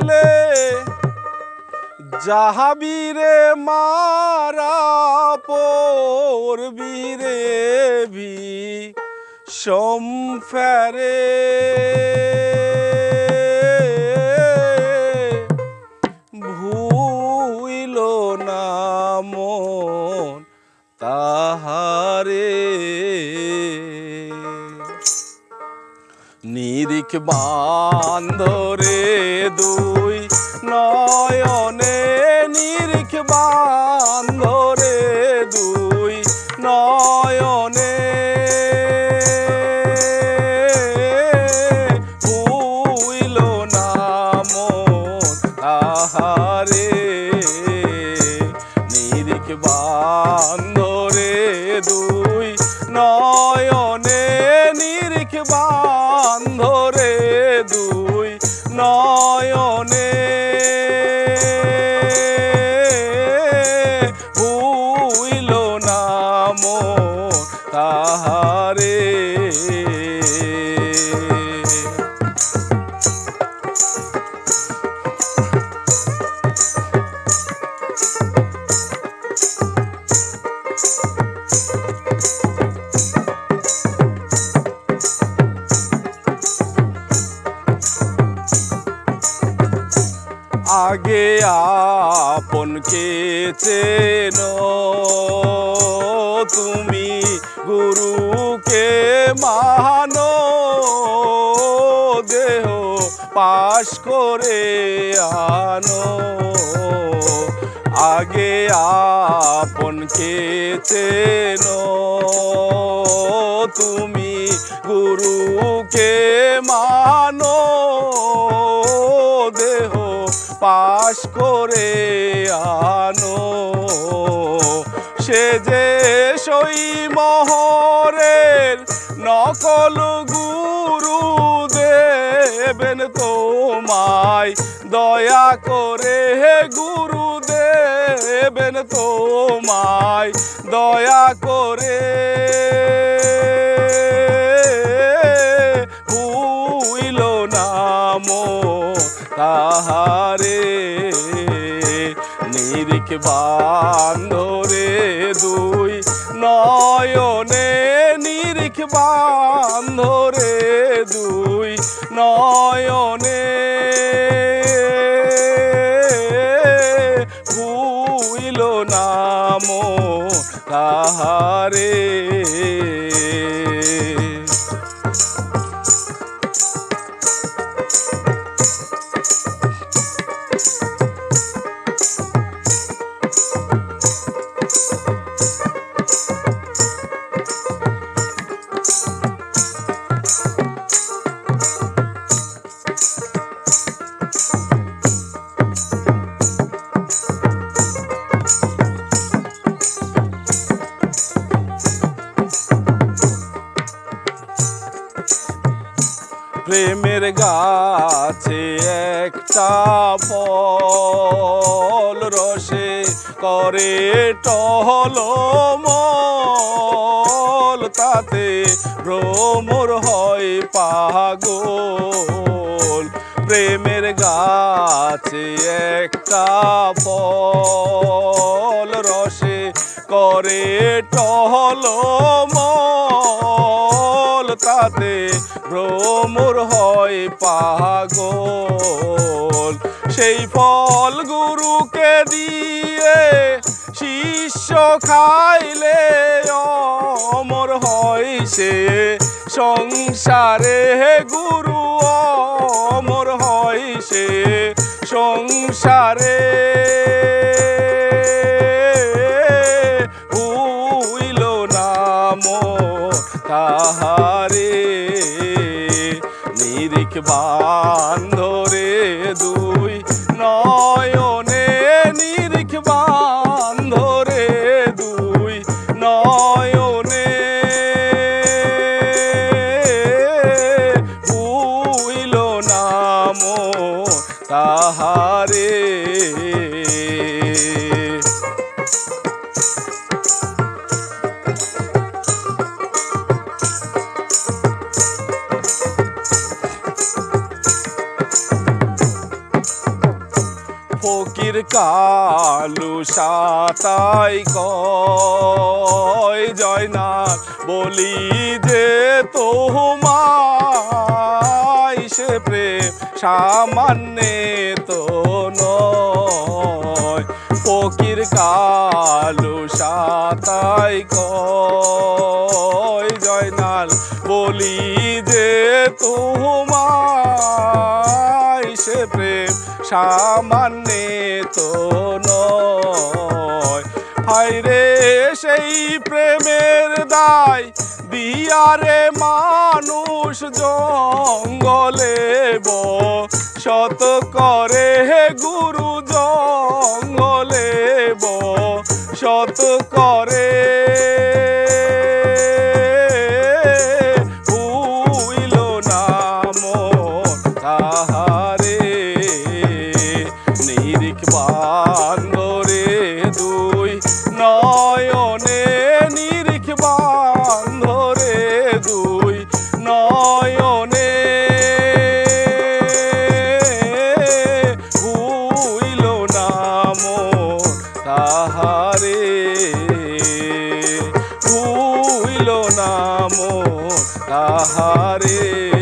দিলে যাহাবিরে মারা পড়বিরে ভি সম্ফেরে ভুইল না মন তাহারে নিরিখ বান্ধরে দুই নয়নে নিরিখ বান্ধরে নয়নে আগে আপনকে চেন? তুমি গুরুকে মানো? দেহ পাশ করে আনো। আগে আপনকে চেন? তুমি গুরুকে মানো? পাশ করে আনো। সে যে সই মহরের নকল গুরু দেবেন তোমায়। দয়া করে গুরু দেবেন তোমায়। দয়া করে ভুইল নাম তাহারে নিরিখ বান্ধরে দুই নয়নে নিরিখ বান্ধরে দুই নয়নে। ভুইল নাম তাহারে গাছে একটা ফল রসে করে টহল মল, তাতে ভ্রমর হয় পাগল। প্রেমের গাছে একটা ফল রসে করে টহল মল তাতে ভ্রমর হয় পাগল। সেই ফল গুরুকে দিয়ে শিষ্য খাইলে অমর হয় সে। সংসারে গুরু, অমর হয় সে। সংসারে নিরিখ বান্ধরে দুই নয়নে নিরিখবান ধরে দুই নয়নে। হইল নাম তাহারে ফকির কালু সাতাই কয় জয়নাল বলি যে তোমায় সে প্রেম সামান্যে তো নয়। ফকির কালু সাতাই কয় জয়নাল বলি যে তোমায় সামান্যে তো নয়। হায়রে সেই প্রেমের দায় দিয়ারে মানুষ জঙ্গলে শত করে গুরু জঙ্গলে শত করে। ভুইল নাম তাহারে নাম তাহারে